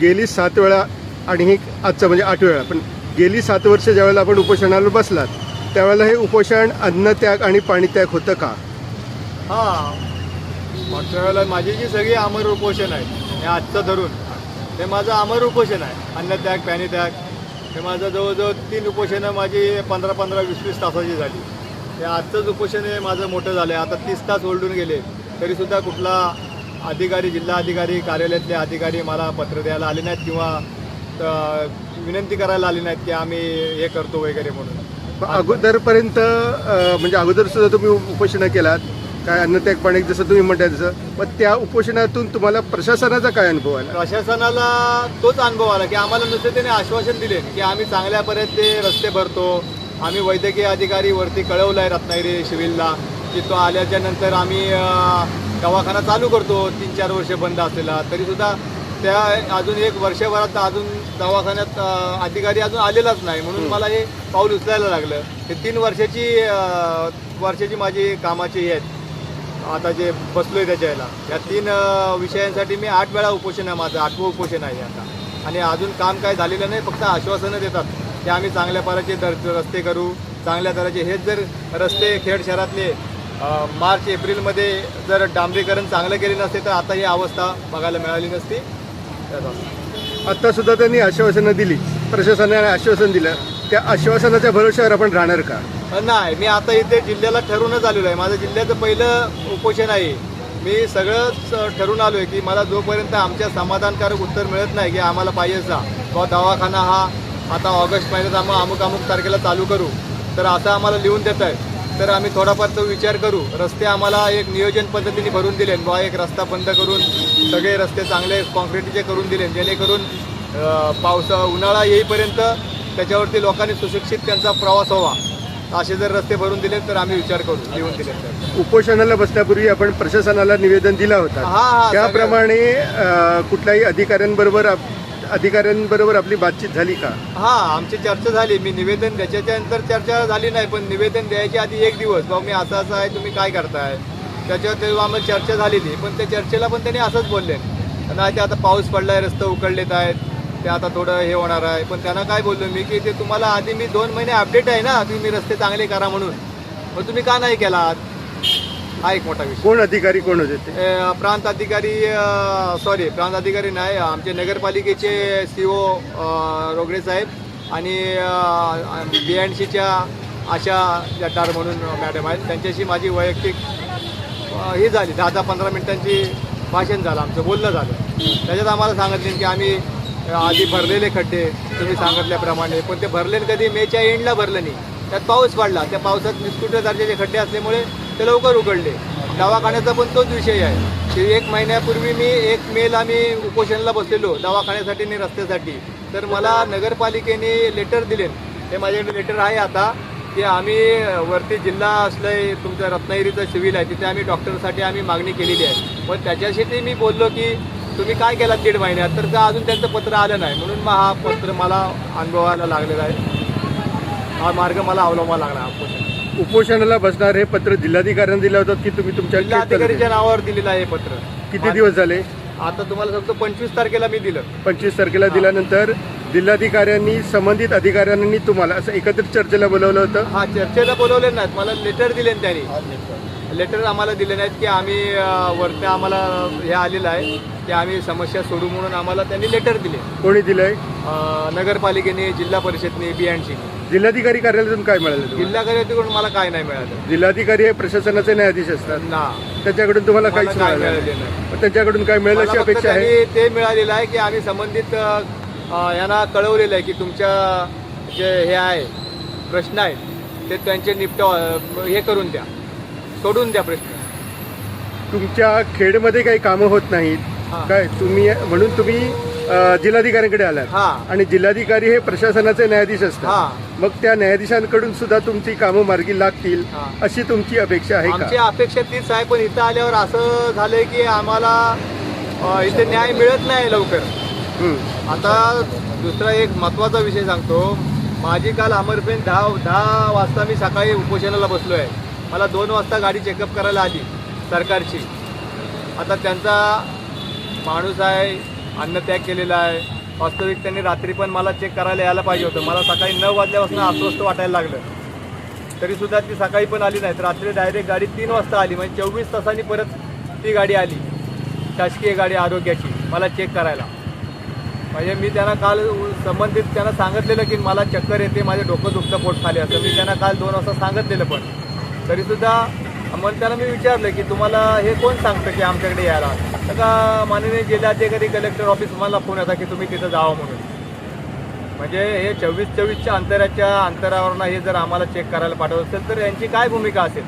गेली सात वेळा आणि हे आजचं म्हणजे आठ वेळा. पण गेली सात वर्ष ज्यावेळेला आपण उपोषणाला बसलात त्यावेळेला हे उपोषण अन्नत्याग आणि पाणीत्याग होतं का? हा. मागच्या वेळेला माझी जी सगळी अमर उपोषण आहे हे आजचं धरून ते माझं अमर उपोषण आहे. अन्नत्याग पाणीत्याग हे माझं जवळजवळ तीन उपोषणं माझी पंधरा पंधरा वीस वीस तासाची झाली. हे आजचंच उपोषण हे माझं मोठं झालं आहे आता तीस तास ओलडून गेले तरीसुद्धा कुठला अधिकारी जिल्हा अधिकारी कार्यालयातले अधिकारी मला पत्र द्यायला आले नाहीत किंवा विनंती करायला आली नाहीत की आम्ही हे करतो वगैरे म्हणून. अगोदरपर्यंत म्हणजे अगोदर सुद्धा तुम्ही उपोषणं केलात. काय अन्नत्याग पाणी जसं तुम्ही म्हणताय तसं. पण त्या उपोषणातून तुम्हाला प्रशासनाचा काय अनुभव आला? प्रशासनाला तोच अनुभव आला की आम्हाला नुसते त्याने आश्वासन दिले की आम्ही चांगल्यापर्यंत ते रस्ते भरतो. आम्ही वैद्यकीय अधिकारी वरती कळवलं आहे रत्नागिरी सिव्हिलला की तो आल्याच्यानंतर आम्ही दवाखाना चालू करतो. तीन चार वर्ष बंद असलेला. तरीसुद्धा त्या अजून एक वर्षभरात अजून दवाखान्यात अधिकारी अजून आलेलाच नाही. म्हणून मला हे पाऊल उचलायला लागलं. हे तीन वर्षाची वर्षाची माझी कामाची हे आहेत. आता जे बसलोय त्याच्या याला या तीन विषयांसाठी मी आठ वेळा उपोषण आहे माझं. आठवं उपोषण आहे आता. आणि अजून काम काय झालेलं नाही फक्त आश्वासनं देतात. की आम्ही चांगल्या पाराचे दर रस्ते करू. चांगल्या दराचे हेच जर रस्ते खेड शहरातले मार्च एप्रिलमध्ये जर डांबरीकरण चांगलं केले नसते तर आता ही अवस्था बघायला मिळाली नसती. त्याचा आता सुद्धा त्यांनी आश्वासनं दिली. प्रशासनाने आश्वासन दिलं. त्या आश्वासनाच्या भरोश्यावर आपण राहणार का? नाही. मी आता इथे जिल्ह्याला ठरूनच आलेलो आहे. माझं जिल्ह्याचं पहिलं उपोषण आहे. मी सगळंच ठरून आलो आहे की मला जोपर्यंत आमच्या समाधानकारक उत्तर मिळत नाही की आम्हाला पाहिजेचा किंवा दवाखाना हा आता ऑगस्ट महिन्यात आम्हाला अमुक अमुक तारखेला चालू करू तर असं आम्हाला लिहून देत आहे तर आम्ही थोडाफार तो विचार करू. रस्ते आम्हाला एक नियोजन पद्धतीने भरून दिले. बा एक रस्ता बंद करून सगळे रस्ते चांगले कॉन्क्रीटचे करून दिले. जेणेकरून पावसा उन्हाळा येईपर्यंत त्याच्यावरती लोकांनी सुशिक्षित त्यांचा प्रवास व्हावा. असे जर रस्ते भरून दिले तर आम्ही विचार करू. लिहून दिले उपोषणाला बसण्यापूर्वी आपण प्रशासनाला निवेदन दिलं होतं. त्याप्रमाणे कुठल्याही अधिकाऱ्यांबरोबर अधिकाऱ्यांबरोबर आपली बातचीत झाली का? हा आमची चर्चा झाली. मी निवेदन द्यायच्या नंतर चर्चा झाली नाही पण निवेदन द्यायच्या आधी एक दिवस बाबा मी असं असं आहे तुम्ही काय करताय? त्याच्यावर तेव्हा आम्हाला चर्चा झालेली. पण त्या चर्चेला पण त्यांनी असंच बोलले. नाही ते आता पाऊस पडलाय रस्ते उकडलेत आहेत. ते आता थोडं हे होणार आहे. पण त्यांना काय बोललो मी की ते तुम्हाला आधी मी दोन महिने अपडेट आहे ना तुम्ही रस्ते चांगले करा म्हणून. मग तुम्ही का नाही केला हा एक मोठा विषय. कोण अधिकारी कोण होते ते? अ, प्रांत अधिकारी सॉरी प्रांत अधिकारी नाही आमचे नगरपालिकेचे सी ओ रोगडे साहेब आणि बी एन सीच्या आशा जटार म्हणून मॅडम आहेत. त्यांच्याशी माझी वैयक्तिक अ, ही झाली. दहा दहा पंधरा मिनिटांची भाषण झालं आमचं बोलणं झालं. त्याच्यात आम्हाला सांगितले की आम्ही अ, आधी भरलेले खड्डे तुम्ही सांगितल्याप्रमाणे पण ते भरले कधी मेच्या एंडला भरलं नाही. त्यात पाऊस पडला. त्या पावसात निष्कुट दर्जाचे खड्डे असल्यामुळे ते लवकर उघडले. दवाखान्याचा पण तोच विषय आहे. की एक महिन्यापूर्वी मी एक मेल आम्ही उपोषणाला बसलेलो दवाखान्यासाठी आणि रस्त्यासाठी. तर मला नगरपालिकेने लेटर दिले ते माझ्याकडे लेटर आहे आता की आम्ही वरती जिल्हा असलंय तुमचं रत्नागिरीचं सिव्हिल आहे तिथे आम्ही डॉक्टरसाठी आम्ही मागणी केलेली आहे. पण ते मी बोललो की तुम्ही काय केलात दीड महिन्यात? तर का अजून त्यांचं पत्र आलं नाही. म्हणून मग हा पत्र मला अनुभवायला लागलेला आहे. हा मार्ग मला अवलंबावा लागला हा उपोषणाला बसणार हे पत्र जिल्हाधिकाऱ्यांनी दिलं होतं की तुम्ही तुमच्या जिल्हाधिकारीच्या नावावर दिलेलं आहे हे पत्र. किती दिवस झाले? आता तुम्हाला सांगतो पंचवीस तारखेला मी दिलं. पंचवीस तारखेला दिल्यानंतर जिल्हाधिकाऱ्यांनी संबंधित अधिकाऱ्यांनी तुम्हाला असं एकत्रित चर्चेला बोलवलं होतं? हा चर्चेला बोलवले नाहीत. मला लेटर दिले ना त्यांनी. लेटर आम्हाला दिले नाहीत की आम्ही अं, वरती आम्हाला हे आलेलं आहे की आम्ही समस्या सोडू म्हणून आम्हाला त्यांनी लेटर दिले. कोणी दिलंय? नगरपालिकेने जिल्हा परिषदने बीएनसी जिल्हाधिकारी कार्यालयातून काय मिळालं तुम्हाला? जिल्हाधिकाऱ्याकडून मला काय नाही मिळालं. जिल्हाधिकारी हे प्रशासनाचे न्यायाधीश असतात. ना. त्याच्याकडून तुम्हाला मला काहीच काय मिळालं मिळालेलं नाही. नाही. मग त्यांच्याकडून काय मिळेल मला अशी फक्त अपेक्षा आहे? त्यांनी ते मिळालेलं आहे की आम्ही संबंधित अ, अ, यांना कळवलेलं आहे की तुमच्या जे हे आहे प्रश्न आहेत ते त्यांचे निपटा हे करून द्या. सोडून द्या प्रश्न. तुमच्या खेडमध्ये काही कामं होत नाहीत. हा. काय तुम्ही म्हणून तुम्ही अं, जिल्हाधिकाऱ्यांकडे आलात. हा. आणि जिल्हाधिकारी हे प्रशासनाचे न्यायाधीश असतात. हा. मग त्या न्यायाधीशांकडून सुद्धा तुमची कामं मार्गी लागतील हा. अशी तुमची अपेक्षा आहे आमची का अपेक्षा तीच आहे पण इथं आल्यावर असं झालंय की आम्हाला अ, इथे न्याय मिळत नाही लवकर. हं. आता दुसरा एक महत्त्वाचा विषय सांगतो. माझी काल अमरपेन दहा दहा वाजता मी सकाळी उपोषणाला बसलो आहे मला दोन वाजता गाडी चेकअप करायला आली सरकारची. आता त्यांचा माणूस आहे अन्नत्याग केलेला आहे. वास्तविक त्यांनी रात्री पण मला चेक करायला यायला पाहिजे होतं. मला सकाळी नऊ वाजल्यापासून अस्वस्थ वाटायला लागलं. तरीसुद्धा ती सकाळी पण आली नाही रात्री डायरेक्ट गाडी तीन वाजता आली. म्हणजे चोवीस तासांनी परत ती गाडी आली. शासकीय गाडी आरोग्याची. मला चेक करायला. म्हणजे मी त्यांना काल संबंधित त्यांना सांगितलेलं की मला चक्कर येते माझे डोकं दुखतं पोट खाली असं. मी त्यांना काल दोन वाजता सांगितलेलं पण. तरीसुद्धा मग त्यांना मी विचारलं की तुम्हाला हे कोण सांगतं की आमच्याकडे यायला? तर का माननीय जिल्हाधिकारी कलेक्टर ऑफिस मला फोन येतात की तुम्ही तिथं जावं म्हणून. म्हणजे हे चोवीस चोवीसच्या अंतराच्या अंतरावरनं हे जर आम्हाला चेक करायला पाठवत असेल तर यांची काय भूमिका असेल?